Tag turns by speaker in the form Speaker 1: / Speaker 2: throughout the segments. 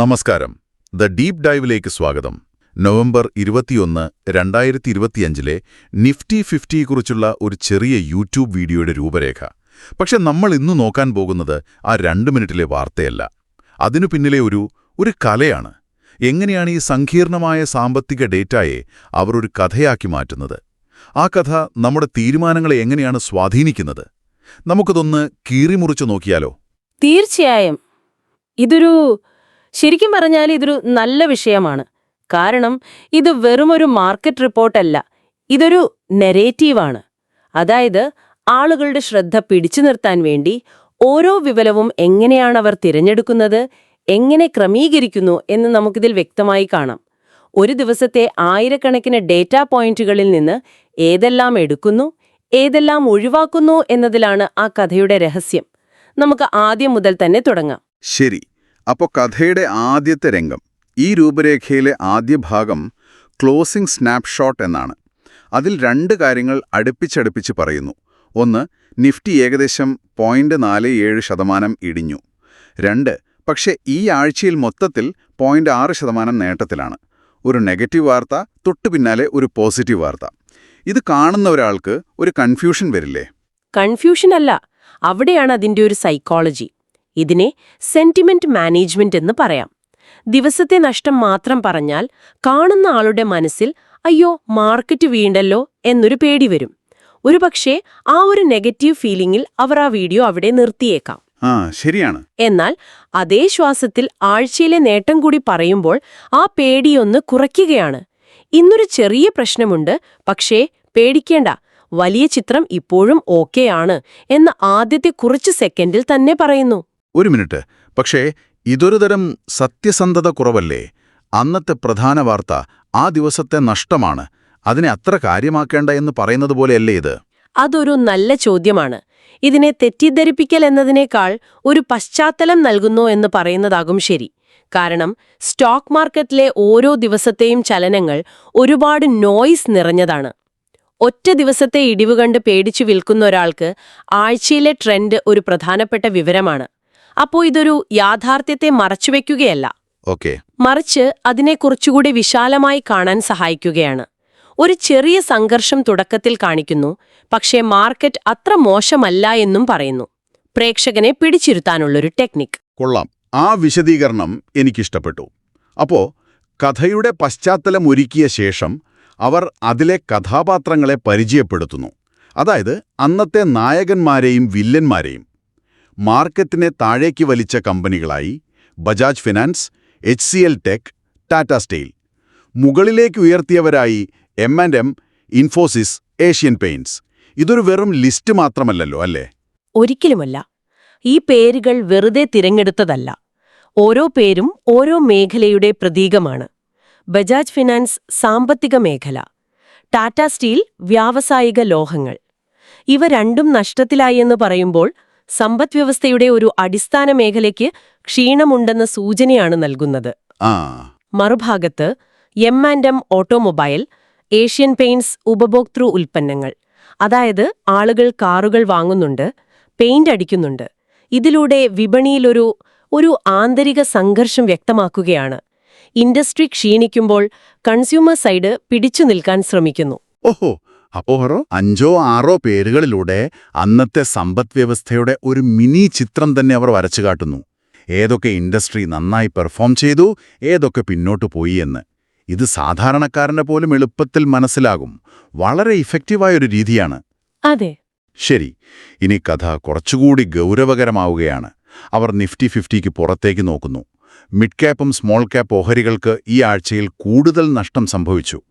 Speaker 1: നമസ്കാരം. The deep ഡൈവിലേക്ക് സ്വാഗതം. November ഇരുപത്തിയൊന്ന് രണ്ടായിരത്തി ഇരുപത്തിയഞ്ചിലെ നിഫ്റ്റി ഫിഫ്റ്റിയെക്കുറിച്ചുള്ള ഒരു ചെറിയ യൂട്യൂബ് വീഡിയോയുടെ രൂപരേഖ. പക്ഷെ നമ്മൾ ഇന്ന് നോക്കാൻ പോകുന്നത് ആ രണ്ട് മിനിറ്റിലെ വാർത്തയല്ല. അതിനു പിന്നിലെ ഒരു ഒരു കലയാണ്. എങ്ങനെയാണ് ഈ സങ്കീർണമായ സാമ്പത്തിക ഡേറ്റായെ അവർ ഒരു കഥയാക്കി മാറ്റുന്നത്? ആ കഥ നമ്മുടെ തീരുമാനങ്ങളെ എങ്ങനെയാണ് സ്വാധീനിക്കുന്നത്? നമുക്കതൊന്ന് കീറിമുറിച്ചു നോക്കിയാലോ?
Speaker 2: തീർച്ചയായും. ഇതൊരു ശരിക്കും പറഞ്ഞാൽ ഇതൊരു നല്ല വിഷയമാണ്. കാരണം ഇത് വെറുമൊരു മാർക്കറ്റ് റിപ്പോർട്ടല്ല ഇതൊരു നെറേറ്റീവാണ് അതായത് ആളുകളുടെ ശ്രദ്ധ പിടിച്ചു നിർത്താൻ വേണ്ടി ഓരോ വിവരവും എങ്ങനെയാണ് അവർ തിരഞ്ഞെടുക്കുന്നത് എങ്ങനെ ക്രമീകരിക്കുന്നു എന്ന് നമുക്കിതിൽ വ്യക്തമായി കാണാം. ഒരു ദിവസത്തെ ആയിരക്കണക്കിന് ഡേറ്റാ പോയിന്റുകളിൽ നിന്ന് ഏതെല്ലാം എടുക്കുന്നു ഏതെല്ലാം ഒഴിവാക്കുന്നു എന്നതിലാണ് ആ കഥയുടെ രഹസ്യം. നമുക്ക് ആദ്യം മുതൽ തന്നെ തുടങ്ങാം.
Speaker 1: ശരി. അപ്പോൾ കഥയുടെ ആദ്യത്തെ രംഗം ഈ രൂപരേഖയിലെ ആദ്യ ഭാഗം ക്ലോസിംഗ് സ്നാപ്ഷോട്ട് എന്നാണ്. അതിൽ രണ്ട് കാര്യങ്ങൾ അടുപ്പിച്ചടുപ്പിച്ച് പറയുന്നു. ഒന്ന് നിഫ്റ്റി ഏകദേശം പോയിന്റ് നാല് ഏഴ് ശതമാനം ഇടിഞ്ഞു. രണ്ട് പക്ഷേ ഈ ആഴ്ചയിൽ മൊത്തത്തിൽ പോയിന്റ് ആറ് ശതമാനം നേട്ടത്തിലാണ്. ഒരു നെഗറ്റീവ് വാർത്ത തൊട്ടു പിന്നാലെ ഒരു പോസിറ്റീവ് വാർത്ത. ഇത് കാണുന്ന ഒരാൾക്ക് ഒരു കൺഫ്യൂഷൻ വരില്ലേ?
Speaker 2: കൺഫ്യൂഷൻ അല്ല. അവിടെയാണ് അതിന്റെ ഒരു സൈക്കോളജി. ഇതിനെ സെന്റിമെന്റ് മാനേജ്മെന്റ് എന്ന് പറയാം. ദിവസത്തെ നഷ്ടം മാത്രം പറഞ്ഞാൽ കാണുന്ന ആളുടെ മനസ്സിൽ അയ്യോ മാർക്കറ്റ് വീണ്ടല്ലോ എന്നൊരു പേടി വരും. ഒരുപക്ഷെ ആ ഒരു നെഗറ്റീവ് ഫീലിംഗിൽ അവർ ആ വീഡിയോ അവിടെ നിർത്തിയേക്കാം.
Speaker 1: ശരിയാണ്.
Speaker 2: എന്നാൽ അതേ ശ്വാസത്തിൽ ആഴ്ചയിലെ നേട്ടം കൂടി പറയുമ്പോൾ ആ പേടിയൊന്ന് കുറയ്ക്കുകയാണ്. ഇന്നൊരു ചെറിയ പ്രശ്നമുണ്ട് പക്ഷേ പേടിക്കേണ്ട. വലിയ ചിത്രം ഇപ്പോഴും ഓക്കെയാണ് എന്ന് ആദ്യത്തെ കുറച്ച് സെക്കൻഡിൽ തന്നെ പറയുന്നു.
Speaker 1: ഒരു മിനിറ്റ്. പക്ഷേ ഇതൊരു തരം സത്യസന്ധത കുറവല്ലേ? അന്നത്തെ പ്രധാന വാർത്ത ആ ദിവസത്തെ നഷ്ടമാണ്. അതിനെ അത്ര കാര്യമാക്കേണ്ട എന്ന് പറയുന്നത് പോലെയല്ലേ ഇത്?
Speaker 2: അതൊരു നല്ല ചോദ്യമാണ്. ഇതിനെ തെറ്റിദ്ധരിപ്പിക്കൽ എന്നതിനേക്കാൾ ഒരു പശ്ചാത്തലം നൽകുന്നു എന്ന് പറയുന്നതാകും ശരി. കാരണം സ്റ്റോക്ക് മാർക്കറ്റിലെ ഓരോ ദിവസത്തെയും ചലനങ്ങൾ ഒരുപാട് നോയ്സ് നിറഞ്ഞതാണ്. ഒറ്റ ദിവസത്തെ ഇടിവ് കണ്ട് പേടിച്ചു വിൽക്കുന്ന ഒരാൾക്ക് ആഴ്ചയിലെ ട്രെൻഡ് ഒരു പ്രധാനപ്പെട്ട വിവരമാണ്. അപ്പോ ഇതൊരു യാഥാർത്ഥ്യത്തെ മറച്ചുവെക്കുകയല്ല
Speaker 1: ഓക്കെ.
Speaker 2: മറിച്ച് അതിനെ കുറച്ചുകൂടി വിശാലമായി കാണാൻ സഹായിക്കുകയാണ്. ഒരു ചെറിയ സംഘർഷം തുടക്കത്തിൽ കാണിക്കുന്നു പക്ഷേ മാർക്കറ്റ് അത്ര മോശമല്ല എന്നും പറയുന്നു. പ്രേക്ഷകനെ പിടിച്ചിരുത്താനുള്ളൊരു ടെക്നിക്.
Speaker 1: കൊള്ളാം. ആ വിശദീകരണം എനിക്കിഷ്ടപ്പെട്ടു. അപ്പോ കഥയുടെ പശ്ചാത്തലം ഒരുക്കിയ ശേഷം അവർ അതിലെ കഥാപാത്രങ്ങളെ പരിചയപ്പെടുത്തുന്നു. അതായത് അന്നത്തെ നായകന്മാരെയും വില്ലന്മാരെയും. മാർക്കറ്റിനെ താഴേക്ക് വലിച്ച കമ്പനികളായി Bajaj finance H C L tech Tata steel. മുകളിലേക്ക് ഉയർത്തിയവരായി M and M Infosys Asian paints ഇതൊരു വെറും ലിസ്റ്റ് മാത്രമല്ലല്ലോ അല്ലേ?
Speaker 2: ഒരിക്കലുമല്ല. ഈ പേരുകൾ വെറുതെ തിരഞ്ഞെടുത്തതല്ല. ഓരോ പേരും ഓരോ മേഖലയുടെ പ്രതീകമാണ്. ബജാജ് ഫിനാൻസ് സാമ്പത്തിക മേഖല. ടാറ്റ സ്റ്റീൽ വ്യാവസായിക ലോഹങ്ങൾ. ഇവ രണ്ടും നഷ്ടത്തിലായി എന്ന് പറയുമ്പോൾ സമ്പദ്വ്യവസ്ഥയുടെ ഒരു അടിസ്ഥാന മേഖലയ്ക്ക് ക്ഷീണമുണ്ടെന്ന സൂചനയാണ് നൽകുന്നത്. മറുഭാഗത്ത് M and M automobile Asian paints ഉപഭോക്തൃ ഉൽപ്പന്നങ്ങൾ അതായത് ആളുകൾ കാറുകൾ വാങ്ങുന്നുണ്ട് പെയിന്റ് അടിക്കുന്നുണ്ട് ഇതിലൂടെ വിപണിയിലൊരു ഒരു ആന്തരിക സംഘർഷം വ്യക്തമാക്കുകയാണ്. ഇൻഡസ്ട്രി ക്ഷീണിക്കുമ്പോൾ കൺസ്യൂമർ സൈഡ് പിടിച്ചു നിൽക്കാൻ ശ്രമിക്കുന്നു.
Speaker 1: ഓഹോ. അപ്പോ ഹറോ അഞ്ചോ ആറോ പേരുകളിലൂടെ അന്നത്തെ സമ്പദ്വ്യവസ്ഥയുടെ ഒരു മിനി ചിത്രം തന്നെ അവർ വരച്ചു കാട്ടുന്നു. ഏതൊക്കെ ഇൻഡസ്ട്രി നന്നായി പെർഫോം ചെയ്തു ഏതൊക്കെ പിന്നോട്ട് പോയി എന്ന്. ഇത് സാധാരണക്കാരനെ പോലും എളുപ്പത്തിൽ മനസ്സിലാകും. വളരെ ഇഫക്റ്റീവായ ഒരു രീതിയാണ്.
Speaker 2: അതെ.
Speaker 1: ശരി ഇനി കഥ കുറച്ചുകൂടി ഗൗരവകരമാവുകയാണ്. അവർ നിഫ്റ്റി ഫിഫ്റ്റിക്ക് പുറത്തേക്ക് നോക്കുന്നു. മിഡ് ക്യാപ്പും സ്മോൾ ക്യാപ്പ് ഓഹരികൾക്ക് ഈ ആഴ്ചയിൽ കൂടുതൽ നഷ്ടം സംഭവിച്ചു.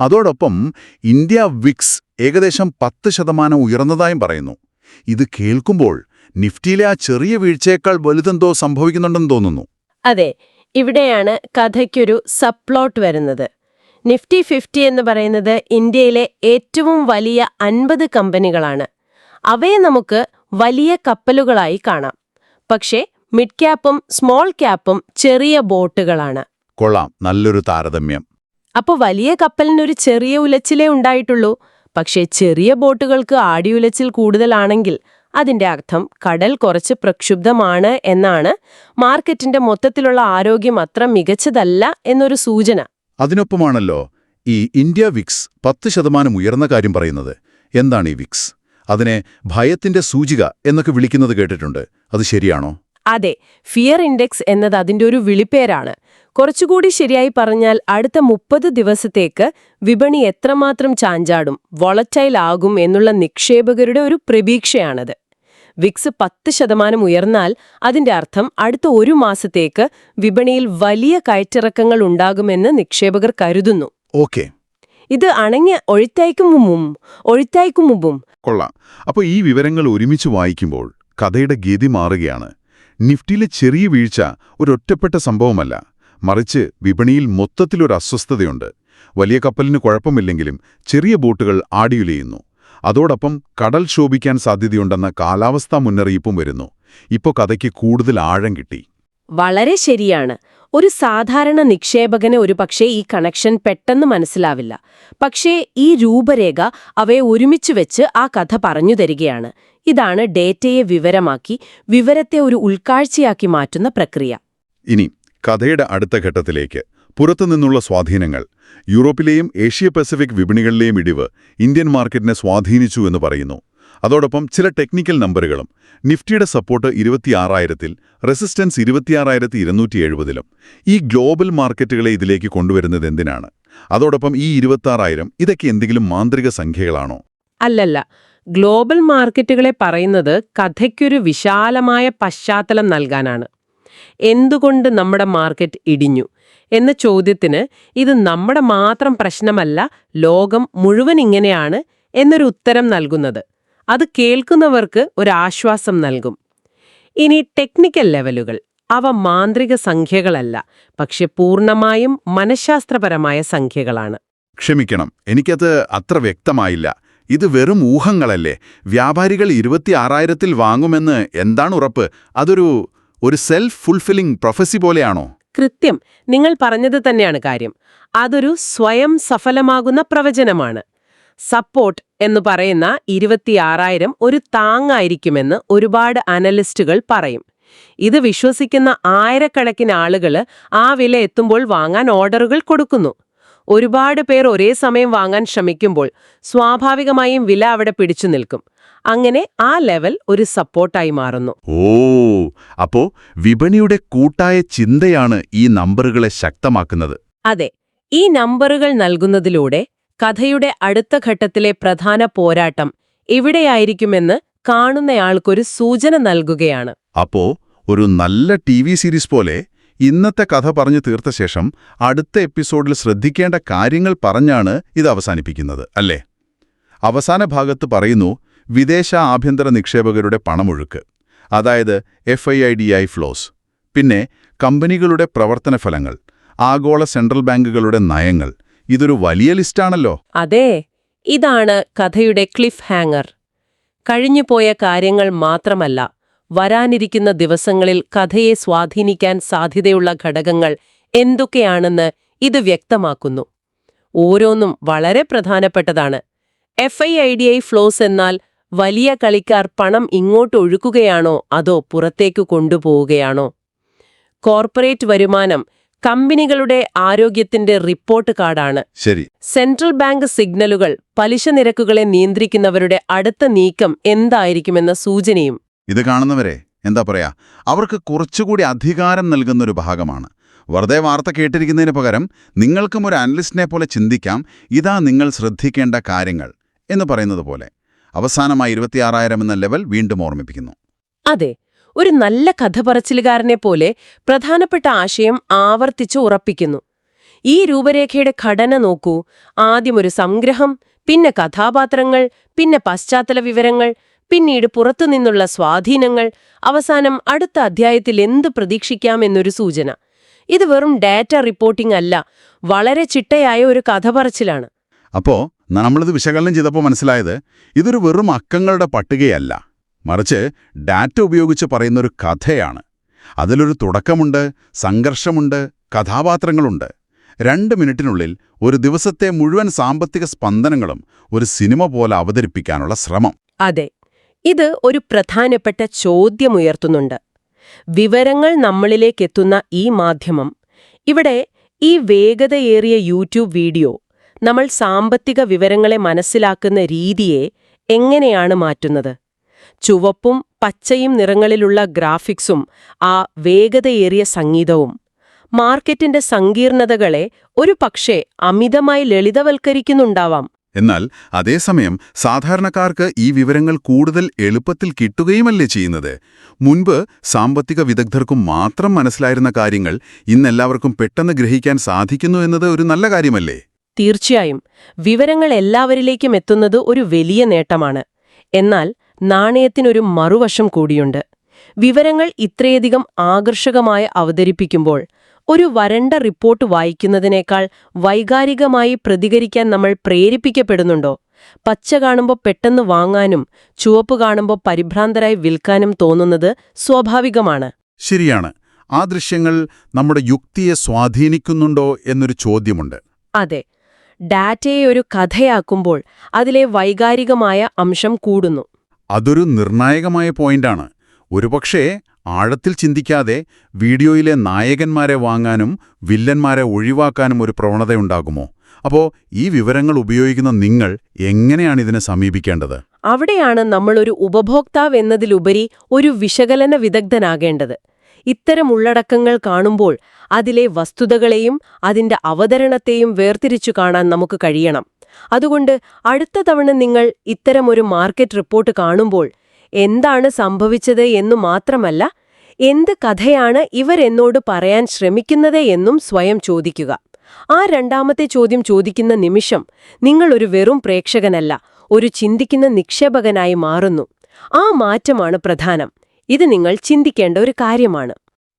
Speaker 1: അതോടൊപ്പം ഇന്ത്യ വിക്സ് ഏകദേശം പത്ത് ശതമാനം ഉയർന്നതായും പറയുന്നു. ഇത് കേൾക്കുമ്പോൾ നിഫ്റ്റിയിലെ ആ ചെറിയ വീഴ്ചയേക്കാൾ വലുതെന്തോ സംഭവിക്കുന്നുണ്ടെന്ന് തോന്നുന്നു.
Speaker 2: അതെ ഇവിടെയാണ് കഥയ്ക്കൊരു സപ്ലോട്ട് വരുന്നത്. നിഫ്റ്റി ഫിഫ്റ്റി എന്ന് പറയുന്നത് ഇന്ത്യയിലെ ഏറ്റവും വലിയ അൻപത് കമ്പനികളാണ്. അവയെ നമുക്ക് വലിയ കപ്പലുകളായി കാണാം. പക്ഷേ മിഡ് ക്യാപ്പും സ്മോൾ ക്യാപ്പും ചെറിയ ബോട്ടുകളാണ്.
Speaker 1: കൊള്ളാം നല്ലൊരു താരതമ്യം.
Speaker 2: അപ്പോൾ വലിയ കപ്പലിനൊരു ചെറിയ ഉലച്ചിലേ ഉണ്ടായിട്ടുള്ളൂ. പക്ഷേ ചെറിയ ബോട്ടുകൾക്ക് ആടിയുലച്ചിൽ കൂടുതലാണെങ്കിൽ അതിന്റെ അർത്ഥം കടൽ കുറച്ച് പ്രക്ഷുബ്ധമാണ് എന്നാണ് മാർക്കറ്റിന്റെ മൊത്തത്തിലുള്ള ആരോഗ്യം അത്ര മികച്ചതല്ല എന്നൊരു സൂചന.
Speaker 1: അതിനൊപ്പമാണല്ലോ ഈ ഇന്ത്യ വിക്സ് പത്ത് ശതമാനം ഉയർന്ന കാര്യം പറയുന്നത്. എന്താണ് ഈ വിക്സ്? അതിനെ ഭയത്തിന്റെ സൂചിക എന്നൊക്കെ വിളിക്കുന്നത് കേട്ടിട്ടുണ്ട്. അത് ശരിയാണോ?
Speaker 2: അതെ ഫിയർ ഇൻഡെക്സ് എന്നത് അതിന്റെ ഒരു വിളിപ്പേരാണ്. കുറച്ചുകൂടി ശരിയായി പറഞ്ഞാൽ അടുത്ത മുപ്പത് ദിവസത്തേക്ക് വിപണി എത്രമാത്രം ചാഞ്ചാടും വൊളറ്റൈൽ ആകും എന്നുള്ള നിക്ഷേപകരുടെ ഒരു പ്രതീക്ഷയാണത്. വിക്സ് പത്ത് ശതമാനം ഉയർന്നാൽ അതിന്റെ അർത്ഥം അടുത്ത ഒരു മാസത്തേക്ക് വിപണിയിൽ വലിയ കയറ്റിറക്കങ്ങൾ ഉണ്ടാകുമെന്ന് നിക്ഷേപകർ കരുതുന്നു.
Speaker 1: ഓക്കെ.
Speaker 2: ഇത് അണങ്ങി ഒഴുത്തയക്കും മുമ്പും ഒഴുത്തയക്കും മുമ്പും.
Speaker 1: കൊള്ളാം. അപ്പോൾ ഈ വിവരങ്ങൾ ഒരുമിച്ച് വായിക്കുമ്പോൾ കഥയുടെ ഗതി മാറുകയാണ്. നിഫ്റ്റിയിലെ ചെറിയ വീഴ്ച ഒരൊറ്റപ്പെട്ട സംഭവമല്ല. മറിച്ച് വിപണിയിൽ മൊത്തത്തിലൊരു അസ്വസ്ഥതയുണ്ട്. വലിയ കപ്പലിന് കുഴപ്പമില്ലെങ്കിലും ചെറിയ ബോട്ടുകൾ ആടിയുലയുന്നു. അതോടൊപ്പം കടൽ ശോഭിക്കാൻ സാധ്യതയുണ്ടെന്ന കാലാവസ്ഥാ മുന്നറിയിപ്പും വരുന്നു. ഇപ്പോൾ കഥയ്ക്ക് കൂടുതൽ ആഴം കിട്ടി.
Speaker 2: വളരെ ശരിയാണ്. ഒരു സാധാരണ നിക്ഷേപകന് ഒരുപക്ഷെ ഈ കണക്ഷൻ പെട്ടെന്ന് മനസ്സിലാവില്ല. പക്ഷേ ഈ രൂപരേഖ അവയെ ഒരുമിച്ച് വെച്ച് ആ കഥ പറഞ്ഞു തരികയാണ്. ഇതാണ് ഡേറ്റയെ വിവരമാക്കി വിവരത്തെ ഒരു ഉൾക്കാഴ്ചയാക്കി മാറ്റുന്ന പ്രക്രിയ.
Speaker 1: ഇനി കഥയുടെ അടുത്ത ഘട്ടത്തിലേക്ക്. പുറത്തുനിന്നുള്ള സ്വാധീനങ്ങൾ. യൂറോപ്പിലെയും ഏഷ്യ പസഫിക് വിപണികളിലെയും ഇടിവ് ഇന്ത്യൻ മാർക്കറ്റിനെ സ്വാധീനിച്ചു എന്ന് പറയുന്നു. അതോടൊപ്പം ചില ടെക്നിക്കൽ നമ്പറുകളും നിഫ്റ്റിയുടെ സപ്പോർട്ട് ഇരുപത്തിയാറായിരത്തിൽ റെസിസ്റ്റൻസ് ഇരുപത്തിയാറായിരത്തി ഇരുന്നൂറ്റി എഴുപതിലും ഈ ഗ്ലോബൽ മാർക്കറ്റുകളെ ഇതിലേക്ക് കൊണ്ടുവരുന്നത് എന്തിനാണ്? അതോടൊപ്പം ഈ ഇരുപത്താറായിരം ഇതൊക്കെ എന്തെങ്കിലും മാന്ത്രിക സംഖ്യകളാണോ?
Speaker 2: അല്ലല്ല. ഗ്ലോബൽ മാർക്കറ്റുകളെ പറയുന്നത് കഥയ്ക്കൊരു വിശാലമായ പശ്ചാത്തലം നൽകാനാണ്. എന്തുകൊണ്ട് നമ്മുടെ മാർക്കറ്റ് ഇടിഞ്ഞു? എന്ന ചോദ്യത്തിന് ഇത് നമ്മുടെ മാത്രം പ്രശ്നമല്ല ലോകം മുഴുവൻ ഇങ്ങനെയാണ് എന്നൊരു ഉത്തരം നൽകുന്നത്. അത് കേൾക്കുന്നവർക്ക് ഒരാശ്വാസം നൽകും. ഇനി ടെക്നിക്കൽ ലെവലുകൾ അവ മാന്ത്രിക സംഖ്യകളല്ല പക്ഷെ പൂർണമായും മനഃശാസ്ത്രപരമായ സംഖ്യകളാണ്.
Speaker 1: ക്ഷമിക്കണം എനിക്കത് അത്ര വ്യക്തമായില്ല. ഇത് വെറും ഊഹങ്ങളല്ലേ? വ്യാപാരികൾ ഇരുപത്തിയാറായിരത്തിൽ വാങ്ങുമെന്ന് എന്താണ് ഉറപ്പ്? അതൊരു ഒരു സെൽഫ് ഫുൾഫില്ലിംഗ് പ്രൊഫസി പോലെയാണോ?
Speaker 2: കൃത്യം. നിങ്ങൾ പറഞ്ഞത് തന്നെയാണ് കാര്യം. അതൊരു സ്വയം സഫലമാകുന്ന പ്രവചനമാണ്. സപ്പോർട്ട് എന്ന് പറയുന്ന ഇരുപത്തിയാറായിരം ഒരു താങ്ങായിരിക്കുമെന്ന് ഒരുപാട് അനലിസ്റ്റുകൾ പറയും. ഇത് വിശ്വസിക്കുന്ന ആയിരക്കണക്കിന് ആളുകൾ ആ വില എത്തുമ്പോൾ വാങ്ങാൻ ഓർഡറുകൾ കൊടുക്കുന്നു. ഒരുപാട് പേർ ഒരേ സമയം വാങ്ങാൻ ശ്രമിക്കുമ്പോൾ സ്വാഭാവികമായും വില അവിടെ പിടിച്ചു നിൽക്കും. അങ്ങനെ ആ ലെവൽ ഒരു സപ്പോർട്ടായി മാറുന്നു.
Speaker 1: ഓ അപ്പോ വിപണിയുടെ കൂട്ടായ ചിന്തയാണ് ഈ നമ്പറുകളെ ശക്തമാക്കുന്നത്.
Speaker 2: അതെ ഈ നമ്പറുകൾ നൽകുന്നതിലൂടെ കഥയുടെ അടുത്ത ഘട്ടത്തിലെ പ്രധാന പോരാട്ടം എവിടെയായിരിക്കുമെന്ന് കാണുന്നയാൾക്കൊരു സൂചന നൽകുകയാണ്.
Speaker 1: അപ്പോ ഒരു നല്ല ടി സീരീസ് പോലെ ഇന്നത്തെ കഥ പറഞ്ഞു തീർത്ത ശേഷം അടുത്ത എപ്പിസോഡിൽ ശ്രദ്ധിക്കേണ്ട കാര്യങ്ങൾ പറഞ്ഞാണ് ഇത് അവസാനിപ്പിക്കുന്നത് അല്ലേ? അവസാന ഭാഗത്ത് പറയുന്നു വിദേശ ആഭ്യന്തര നിക്ഷേപകരുടെ പണമൊഴുക്ക് അതായത് F I I D I flows പിന്നെ കമ്പനികളുടെ പ്രവർത്തന ഫലങ്ങൾ ആഗോള സെൻട്രൽ ബാങ്കുകളുടെ നയങ്ങൾ ഇതൊരു വലിയ ലിസ്റ്റാണല്ലോ.
Speaker 2: അതെ ഇതാണ് കഥയുടെ ക്ലിഫ് ഹാങ്ങർ. കഴിഞ്ഞുപോയ കാര്യങ്ങൾ മാത്രമല്ല വരാനിരിക്കുന്ന ദിവസങ്ങളിൽ കഥയെ സ്വാധീനിക്കാൻ സാധ്യതയുള്ള ഘടകങ്ങൾ എന്തൊക്കെയാണെന്ന് ഇത് വ്യക്തമാക്കുന്നു. ഓരോന്നും വളരെ പ്രധാനപ്പെട്ടതാണ്. F I I D I flows എന്നാൽ വലിയ കളിക്കാർ പണം ഇങ്ങോട്ട് ഒഴുക്കുകയാണോ അതോ പുറത്തേക്ക് കൊണ്ടുപോവുകയാണോ? കോർപ്പറേറ്റ് വരുമാനം കമ്പനികളുടെ ആരോഗ്യത്തിന്റെ റിപ്പോർട്ട് കാർഡാണ്.
Speaker 1: ശരി.
Speaker 2: സെൻട്രൽ ബാങ്ക് സിഗ്നലുകൾ പലിശ നിരക്കുകളെ നിയന്ത്രിക്കുന്നവരുടെ അടുത്ത നീക്കം എന്തായിരിക്കുമെന്ന സൂചനയും.
Speaker 1: ഇത് കാണുന്നവരെ എന്താ പറയാ അവർക്ക് കുറച്ചുകൂടി അധികാരം നൽകുന്ന ഒരു ഭാഗമാണ്. വെറുതെ വാർത്ത കേട്ടിരിക്കുന്നതിന് പകരം നിങ്ങൾക്കും ഒരു അനലിസ്റ്റിനെ പോലെ ചിന്തിക്കാം ഇതാ നിങ്ങൾ ശ്രദ്ധിക്കേണ്ട കാര്യങ്ങൾ എന്ന് പറയുന്നത് പോലെ. അവസാനമായി ഇരുപത്തിയാറായിരം എന്ന ലെവൽ വീണ്ടും ഓർമ്മിപ്പിക്കുന്നു.
Speaker 2: അതെ ഒരു നല്ല കഥ പറച്ചിലുകാരനെ പോലെ പ്രധാനപ്പെട്ട ആശയം ആവർത്തിച്ച് ഉറപ്പിക്കുന്നു. ഈ രൂപരേഖയുടെ ഘടന നോക്കൂ. ആദ്യം ഒരു സംഗ്രഹം പിന്നെ കഥാപാത്രങ്ങൾ പിന്നെ പശ്ചാത്തല വിവരങ്ങൾ പിന്നീട് പുറത്തുനിന്നുള്ള സ്വാധീനങ്ങൾ അവസാനം അടുത്ത അധ്യായത്തിൽ എന്ത് പ്രതീക്ഷിക്കാമെന്നൊരു സൂചന. ഇത് വെറും ഡാറ്റ റിപ്പോർട്ടിംഗ് അല്ല വളരെ ചിട്ടയായ ഒരു കഥ പറച്ചിലാണ്
Speaker 1: അപ്പോ നമ്മളിത് വിശകലനം ചെയ്തപ്പോൾ മനസ്സിലായത് ഇതൊരു വെറും അക്കങ്ങളുടെ പട്ടികയല്ല. മറിച്ച് ഡാറ്റ ഉപയോഗിച്ച് പറയുന്നൊരു കഥയാണ്. അതിലൊരു തുടക്കമുണ്ട് സംഘർഷമുണ്ട് കഥാപാത്രങ്ങളുണ്ട്. രണ്ട് മിനിറ്റിനുള്ളിൽ ഒരു ദിവസത്തെ മുഴുവൻ സാമ്പത്തിക സ്പന്ദനങ്ങളും ഒരു സിനിമ പോലെ അവതരിപ്പിക്കാനുള്ള ശ്രമം.
Speaker 2: അതെ ഇത് ഒരു പ്രധാനപ്പെട്ട ചോദ്യമുയർത്തുന്നുണ്ട്. വിവരങ്ങൾ നമ്മളിലേക്ക് എത്തുന്ന ഈ മാധ്യമം. ഇവിടെ ഈ വേഗതയേറിയ യൂട്യൂബ് വീഡിയോ നമ്മൾ സാമ്പത്തിക വിവരങ്ങളെ മനസ്സിലാക്കുന്ന രീതിയെ എങ്ങനെയാണ് മാറ്റുന്നത്? ചുവപ്പും പച്ചയും നിറങ്ങളിലുള്ള ഗ്രാഫിക്സും ആ വേഗതയേറിയ സംഗീതവും. മാർക്കറ്റിന്റെ സങ്കീർണതകളെ ഒരു പക്ഷേ അമിതമായി ലളിതവൽക്കരിക്കുന്നുണ്ടാവാം.
Speaker 1: എന്നാൽ അതേസമയം സാധാരണക്കാർക്ക് ഈ വിവരങ്ങൾ കൂടുതൽ എളുപ്പത്തിൽ കിട്ടുകയുമല്ലേ ചെയ്യുന്നത്? മുൻപ് സാമ്പത്തിക വിദഗ്ധർക്കും മാത്രം മനസ്സിലായിരുന്ന കാര്യങ്ങൾ ഇന്നെല്ലാവർക്കും പെട്ടെന്ന് ഗ്രഹിക്കാൻ സാധിക്കുന്നു എന്നത് ഒരു നല്ല കാര്യമല്ലേ?
Speaker 2: തീർച്ചയായും. വിവരങ്ങൾ എല്ലാവരിലേക്കും എത്തുന്നത് ഒരു വലിയ നേട്ടമാണ്. എന്നാൽ നാണയത്തിനൊരു മറുവശം കൂടിയുണ്ട്. വിവരങ്ങൾ ഇത്രയധികം ആകർഷകമായി അവതരിപ്പിക്കുമ്പോൾ ഒരു വരണ്ട റിപ്പോർട്ട് വായിക്കുന്നതിനേക്കാൾ വൈകാരികമായി പ്രതികരിക്കാൻ നമ്മൾ പ്രേരിപ്പിക്കപ്പെടുന്നുണ്ടോ? പച്ച കാണുമ്പോൾ പെട്ടെന്ന് വാങ്ങാനും ചുവപ്പ് കാണുമ്പോൾ പരിഭ്രാന്തരായി വിൽക്കാനും തോന്നുന്നത് സ്വാഭാവികമാണ്.
Speaker 1: ശരിയാണ്. ആ ദൃശ്യങ്ങൾ നമ്മുടെ യുക്തിയെ സ്വാധീനിക്കുന്നുണ്ടോ എന്നൊരു ചോദ്യമുണ്ട്.
Speaker 2: അതെ. ഡാറ്റയെ ഒരു കഥയാക്കുമ്പോൾ അതിലെ വൈകാരികമായ അംശം കൂടുന്നു.
Speaker 1: അതൊരു നിർണായകമായ പോയിന്റാണ്. ഒരുപക്ഷേ ആഴത്തിൽ ചിന്തിക്കാതെ വീഡിയോയിലെ നായകന്മാരെ വാങ്ങാനും വില്ലന്മാരെ ഒഴിവാക്കാനും ഒരു പ്രവണതയുണ്ടാകുമോ? അപ്പോ ഈ വിവരങ്ങൾ ഉപയോഗിക്കുന്ന നിങ്ങൾ എങ്ങനെയാണ് ഇതിനെ സമീപിക്കേണ്ടത്?
Speaker 2: അവിടെയാണ് നമ്മളൊരു ഉപഭോക്താവ് എന്നതിലുപരി ഒരു വിശകലന വിദഗ്ധനാകേണ്ടത്. ഇത്തരം ഉള്ളടക്കങ്ങൾ കാണുമ്പോൾ അതിലെ വസ്തുതകളെയും അതിന്റെ അവതരണത്തെയും വേർതിരിച്ചു കാണാൻ നമുക്ക് കഴിയണം. അതുകൊണ്ട് അടുത്ത തവണ നിങ്ങൾ ഇത്തരമൊരു മാർക്കറ്റ് റിപ്പോർട്ട് കാണുമ്പോൾ എന്താണ് സംഭവിച്ചത് എന്നു മാത്രമല്ല എന്ത് കഥയാണ് ഇവരെന്നോട് പറയാൻ ശ്രമിക്കുന്നത് എന്നും സ്വയം ചോദിക്കുക. ആ രണ്ടാമത്തെ ചോദ്യം ചോദിക്കുന്ന നിമിഷം നിങ്ങൾ ഒരു വെറും പ്രേക്ഷകനല്ല ഒരു ചിന്തിക്കുന്ന നിക്ഷേപകനായി മാറുന്നു. ആ മാറ്റമാണ് പ്രധാനം. ഇത് നിങ്ങൾ ചിന്തിക്കേണ്ട ഒരു കാര്യമാണ്.